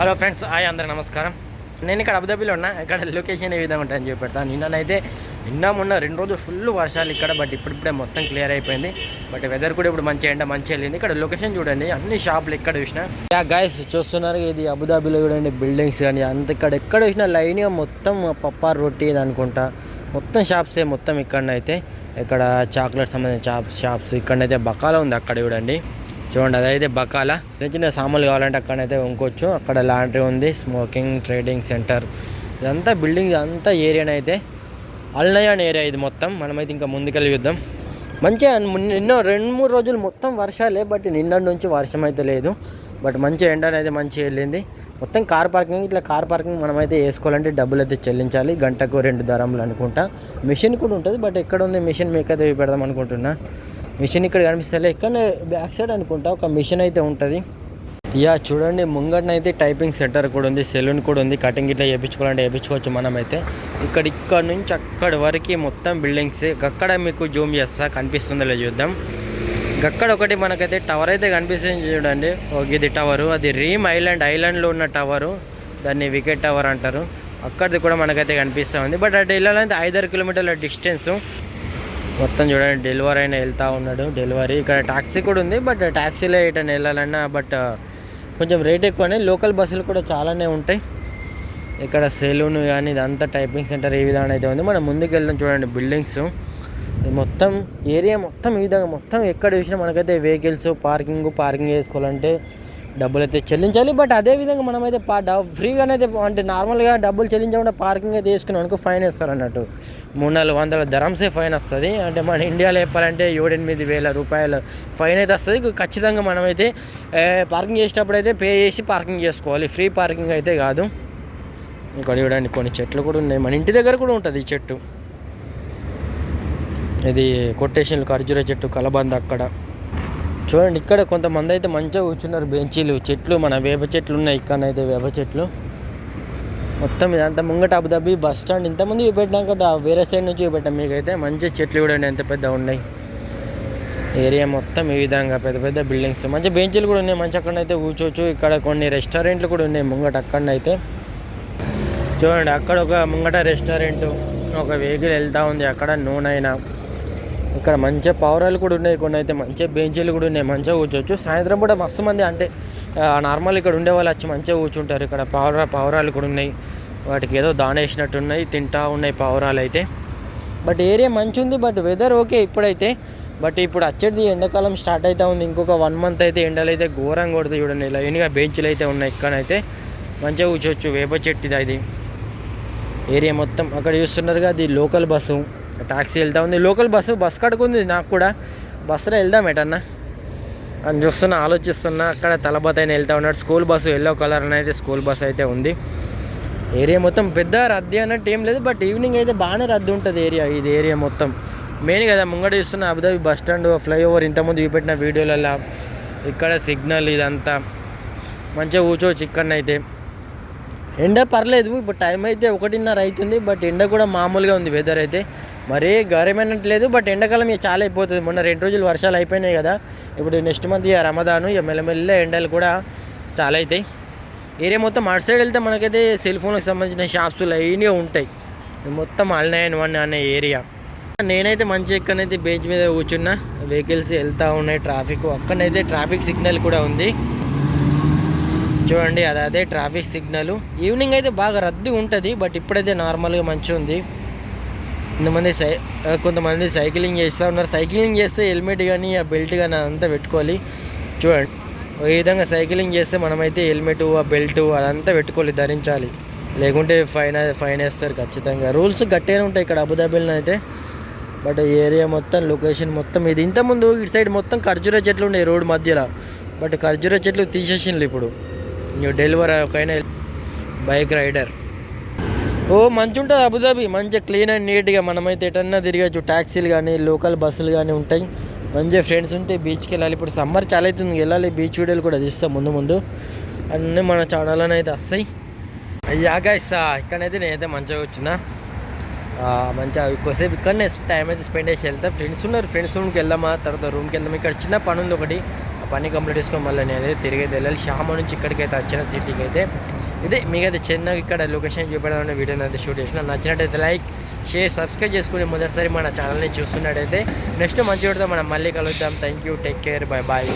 Hello friends hi అందరూ నమస్కారం. నేను ఇక్కడ అబుదాబిలో ఉన్నా ఇక్కడ లొకేషన్ ఏ విధంగా ఉంటాయని చెప్పి పెడతాను. నిన్ననైతే నిన్న మొన్న రెండు రోజులు ఫుల్ వర్షాలు ఇక్కడ బట్ ఇప్పుడిప్పుడే మొత్తం క్లియర్ అయిపోయింది. బట్ వెదర్ కూడా ఇప్పుడు మంచి ఎండ మంచి వెళ్ళింది. ఇక్కడ లొకేషన్ చూడండి అన్ని షాపులు ఎక్కడ చూసిన. యా గైస్ చూస్తున్నారు ఇది అబుదాబిలో చూడండి బిల్డింగ్స్ కానీ అంత ఇక్కడ ఎక్కడ చూసినా లైన్గా మొత్తం పప్పార్ రొట్టి ఇది అనుకుంటా. మొత్తం షాప్సే మొత్తం ఇక్కడనైతే. ఇక్కడ చాక్లెట్ సంబంధించిన షాప్ షాప్స్ ఇక్కడనైతే బకాల ఉంది అక్కడ చూడండి. చూడండి అదైతే బకాల. చిన్న చిన్న సామాన్లు కావాలంటే అక్కడైతే కొనుక్కోవచ్చు. అక్కడ లాండ్రీ ఉంది స్మోకింగ్ ట్రేడింగ్ సెంటర్. ఇదంతా బిల్డింగ్ అంతా ఏరియానైతే అల్నయాన్ ఏరియా ఇది మొత్తం. మనమైతే ఇంకా ముందుకెళ్ళి చూద్దాం. మంచిగా నిన్న ఎన్నో రెండు మూడు రోజులు మొత్తం వర్షాలే బట్ నిన్న నుంచి వర్షం అయితే లేదు. బట్ మంచి ఎండ అనేది మంచిగా వెళ్ళింది. మొత్తం కార్ పార్కింగ్ ఇట్లా కార్ పార్కింగ్ మనమైతే వేసుకోవాలంటే డబ్బులు అయితే చెల్లించాలి. గంటకు రెండు ధరములు అనుకుంటా. మిషన్ కూడా ఉంటుంది బట్ ఎక్కడ ఉంది మిషన్? అయితే పెడదాం అనుకుంటున్నా. మిషన్ ఇక్కడ కనిపిస్తలే. ఇక్కడ బ్యాక్ సైడ్ అనుకుంటా ఒక మిషన్ అయితే ఉంటుంది. యా చూడండి ముంగటన అయితే టైపింగ్ సెంటర్ కూడా ఉంది సెలూన్ కూడా ఉంది కటింగ్ ఇట్లా చేయించుకోవాలంటే చేయించుకోవచ్చు మనమైతే. ఇక్కడ ఇక్కడ నుంచి అక్కడ వరకు మొత్తం బిల్డింగ్స్. అక్కడ మీకు జూమ్ చేస్తా కనిపిస్తుందో లేదో చూద్దాం. అక్కడ ఒకటి మనకైతే టవర్ అయితే కనిపిస్తుంది చూడండి. ఒక ఇది టవరు అది రీమ్ ఐలాండ్ ఐలాండ్లో ఉన్న టవరు. దాన్ని వికెట్ టవర్ అంటారు. అక్కడిది కూడా మనకైతే కనిపిస్తూ ఉంది. బట్ అటు వెళ్ళాలంటే ఐదారు కిలోమీటర్ల డిస్టెన్స్. మొత్తం చూడండి డెలివరీ అయినా వెళ్తూ ఉన్నాడు డెలివరీ. ఇక్కడ ట్యాక్సీ కూడా ఉంది బట్ ట్యాక్సీలో ఎటైనా వెళ్ళాలన్నా బట్ కొంచెం రేట్ ఎక్కువనే. లోకల్ బస్సులు కూడా చాలానే ఉంటాయి. ఇక్కడ సెలూన్ కానీ ఇదంతా టైపింగ్ సెంటర్ ఏ విధంగా అయితే ఉంది. మనం ముందుకు వెళ్దాం చూడండి బిల్డింగ్స్. మొత్తం ఏరియా మొత్తం ఈ విధంగా మొత్తం ఎక్కడ చూసినా మనకైతే వెహికల్స్ పార్కింగ్ పార్కింగ్ చేసుకోవాలంటే డబ్బులు అయితే చెల్లించాలి. బట్ అదే విధంగా మనమైతే పా డబ్ ఫ్రీగానే అయితే అంటే నార్మల్గా డబ్బులు చెల్లించకుండా పార్కింగ్ అయితే వేసుకున్నాం అనుకో ఫైన్ వేస్తారు అన్నట్టు. మూడు నాలుగు వందల ధరంసే ఫైన్ వస్తుంది. అంటే మన ఇండియాలో చెప్పాలంటే ఏడెనిమిది వేల రూపాయలు ఫైన్ అయితే వస్తుంది. ఖచ్చితంగా మనమైతే పార్కింగ్ చేసేటప్పుడు అయితే పే చేసి పార్కింగ్ చేసుకోవాలి. ఫ్రీ పార్కింగ్ అయితే కాదు. ఇక్కడ చూడండి కొన్ని చెట్లు కూడా ఉన్నాయి. మన ఇంటి దగ్గర కూడా ఉంటుంది ఈ చెట్టు. ఇది కొట్టేషన్లు ఖర్జూర చెట్టు కలబంద అక్కడ. చూడండి ఇక్కడ కొంతమంది అయితే మంచిగా కూర్చున్నారు. బెంచీలు చెట్లు మన వేప చెట్లు ఉన్నాయి. ఇక్కడనైతే వేప చెట్లు. మొత్తం ఇదంతా ముంగట అబుదాబి బస్ స్టాండ్. ఇంతమంది చూపెట్టినాక వేరే సైడ్ నుంచి చూపెట్టాం. మీకైతే మంచి చెట్లు కూడా ఎంత పెద్ద ఉన్నాయి. ఏరియా మొత్తం ఈ విధంగా పెద్ద పెద్ద బిల్డింగ్స్. మంచి బెంచీలు కూడా ఉన్నాయి. మంచి అక్కడనైతే కూర్చోవచ్చు. ఇక్కడ కొన్ని రెస్టారెంట్లు కూడా ఉన్నాయి ముంగట అక్కడనైతే చూడండి అక్కడ ఒక ముంగట రెస్టారెంట్. ఒక వెహికల్ వెళ్తూ ఉంది. అక్కడ నూనె అయినా. ఇక్కడ మంచిగా పౌరాలు కూడా ఉన్నాయి కొన్ని అయితే మంచిగా బెంచీలు కూడా ఉన్నాయి మంచిగా కూర్చోవచ్చు. సాయంత్రం కూడా మస్తు మంది అంటే నార్మల్ ఇక్కడ ఉండే వాళ్ళు వచ్చి మంచిగా కూర్చుంటారు. ఇక్కడ పౌర పౌరాలు కూడా ఉన్నాయి. వాటికి ఏదో దానేసినట్టు ఉన్నాయి తింటా ఉన్నాయి పౌరాలు అయితే. బట్ ఏరియా మంచి ఉంది బట్ వెదర్ ఓకే ఇప్పుడైతే. బట్ ఇప్పుడు వచ్చేది ఎండాకాలం స్టార్ట్ అవుతా ఉంది. ఇంకొక వన్ మంత్ అయితే ఎండలు అయితే ఘోరంగా కొడుతుంది చూడండి. లైన్గా బెంచ్లు అయితే ఉన్నాయి ఇక్కడైతే మంచిగా కూర్చోవచ్చు. వేప చెట్టుది అది. ఏరియా మొత్తం అక్కడ చూస్తున్నారుగా అది లోకల్ బస్సు టాక్సీ వెళ్తా ఉంది. లోకల్ బస్సు బస్ కడుకుంది నాకు కూడా. బస్సులో వెళ్దాం ఎటన్నా? అని చూస్తున్నా ఆలోచిస్తున్నా. అక్కడ తలబత్ అయిన వెళ్తా ఉన్నాడు. స్కూల్ బస్సు ఎల్లో కలర్ అయితే స్కూల్ బస్సు అయితే ఉంది. ఏరియా మొత్తం పెద్ద రద్దీ అన్నట్టు ఏం లేదు. బట్ ఈవినింగ్ అయితే బాగానే రద్దీ ఉంటుంది ఏరియా ఇది ఏరియా మొత్తం. మెయిన్ కదా ముంగట చూస్తున్న అబుదాబి బస్ స్టాండ్ ఫ్లైఓవర్. ఇంతకుముందు చూపెట్టిన వీడియోలలో ఇక్కడ సిగ్నల్ ఇదంతా. మంచిగా కూర్చోవచ్చు ఇక్కడనైతే ఎండ పర్లేదు ఇప్పుడు టైం అయితే ఒకటిన్నర అవుతుంది. బట్ ఎండ కూడా మామూలుగా ఉంది వెదర్ అయితే. మరీ గౌరవమైనట్లేదు బట్ ఎండాకాలం ఇక చాలా అయిపోతుంది. మొన్న రెండు రోజులు వర్షాలు అయిపోయినాయి కదా. ఇప్పుడు నెక్స్ట్ మంత్ ఇక రమదాను ఇక మెల్లమెల్ల ఎండలు కూడా చాలా అవుతాయి ఏరియా మొత్తం అటు సైడ్ వెళ్తే మనకైతే సెల్ ఫోన్కి సంబంధించిన షాప్స్ లైన్గా ఉంటాయి. మొత్తం మొత్తం అల్నయన్ వన్ అనే ఏరియా. నేనైతే మంచి ఎక్కడైతే బెంచ్ మీద కూర్చున్నా వెహికల్స్ వెళ్తూ ఉన్నాయి ట్రాఫిక్ అక్కడనైతే ట్రాఫిక్ సిగ్నల్ కూడా ఉంది. చూడండి అది అదే ట్రాఫిక్ సిగ్నల్. ఈవినింగ్ అయితే బాగా రద్దీ ఉంటుంది బట్ ఇప్పుడైతే నార్మల్గా మంచిగా ఉంది. కొంతమంది సై కొంతమంది సైక్లింగ్ చేస్తూ ఉన్నారు. సైక్లింగ్ చేస్తే హెల్మెట్ కానీ ఆ బెల్ట్ కానీ అదంతా పెట్టుకోవాలి. చూడండి ఈ విధంగా సైక్లింగ్ చేస్తే మనమైతే హెల్మెట్ ఆ బెల్ట్ అదంతా పెట్టుకోవాలి ధరించాలి. లేకుంటే ఫైన్ ఫైన్ వేస్తారు ఖచ్చితంగా. రూల్స్ గట్టిగానే ఉంటాయి ఇక్కడ అబుదాబీలో అయితే. బట్ ఏరియా మొత్తం లొకేషన్ మొత్తం ఇది. ఇంతకుముందు ఇటు సైడ్ మొత్తం ఖర్జూర చెట్లు ఉన్నాయి రోడ్ మధ్యలో. బట్ ఖర్జూర చెట్లు తీసేసిండ్రు ఇప్పుడు. న్యూ డెలివరీ ఒకైనా బైక్ రైడర్. ఓ మంచి ఉంటుంది అబుదాబి మంచిగా క్లీన్ అండ్ నీట్గా మనమైతే ఎటన్నా తిరగచ్చు ట్యాక్సీలు కానీ లోకల్ బస్సులు కానీ ఉంటాయి. మంచిగా ఫ్రెండ్స్ ఉంటే బీచ్కి వెళ్ళాలి. ఇప్పుడు సమ్మర్ చాలా అవుతుంది. వెళ్ళాలి. బీచ్ వీడియోలు కూడా తీస్తాం ముందు ముందు. అన్నీ మన ఛానల్లోనే అయితే వస్తాయి. అయ్యాగా ఇస్తా ఇక్కడైతే నేనైతే మంచిగా వచ్చిన మంచిగా ఎక్కువసేపు ఇక్కడనే టైం అయితే స్పెండ్ చేసి వెళ్తా. ఫ్రెండ్స్ ఉన్నారు. ఫ్రెండ్స్ రూమ్కి వెళ్దామా? తర్వాత రూమ్కి వెళ్దాం ఇక్కడ చిన్న పని ఉంది ఒకటి. ఆ పని కంప్లీట్ చేసుకొని మళ్ళీ నేను తిరిగి వెళ్ళాలి. శ్యామ నుంచి ఇక్కడికి అయితే వచ్చిన సిటీకి అయితే. ఇదే మీకైతే చిన్నగా ఇక్కడ లొకేషన్ చూపెడదామని వీడియో అయితే షూట్ చేసిన. నచ్చినట్టయితే లైక్ షేర్ సబ్స్క్రైబ్ చేసుకుని మొదటిసారి మన ఛానల్ని చూస్తున్నట్టయితే నెక్స్ట్ మంచి వీడితో మనం మళ్ళీ కలుద్దాం. Thank you take care bye bye